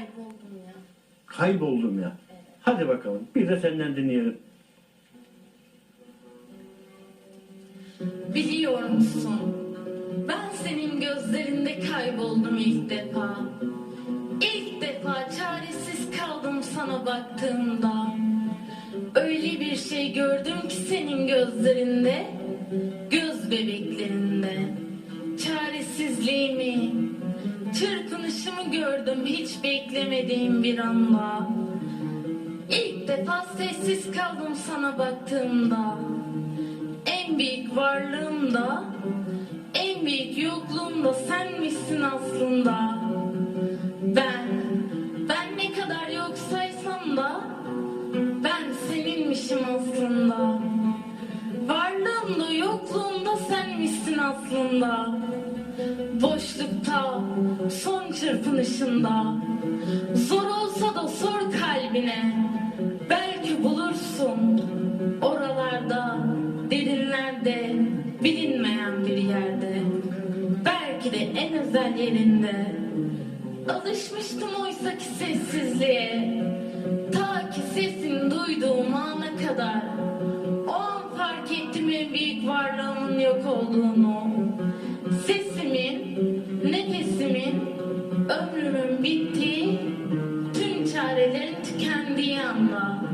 Kayboldum ya. Kayboldum ya. Hadi bakalım bir de senden dinleyelim. Biliyor musun? Ben senin gözlerinde kayboldum ilk defa. İlk defa çaresiz kaldım sana baktığımda. Öyle bir şey gördüm ki senin gözlerinde, göz bebeklerinde. Çaresizliğimi, çırpınışımı gördüm hiç beklemediğim bir anda. İlk defa sessiz kaldım sana baktığımda. En büyük varlığımda, en büyük yokluğumda senmişsin aslında. Ben, ben ne kadar yok saysam da, ben seninmişim aslında. Varlığımda, yokluğumda senmişsin aslında. Boşlukta, son çırpınışında. Zor olsa da sor kalbine Belki bulursun. Oralarda Derinlerde bilinmeyen bir yerde. Belki de en özel yerinde. Alışmıştım oysa ki sessizliğe. Ta ki sesini duyduğum ana kadar. O an fark ettim en büyük varlığımın yok olduğunu. Myanmar.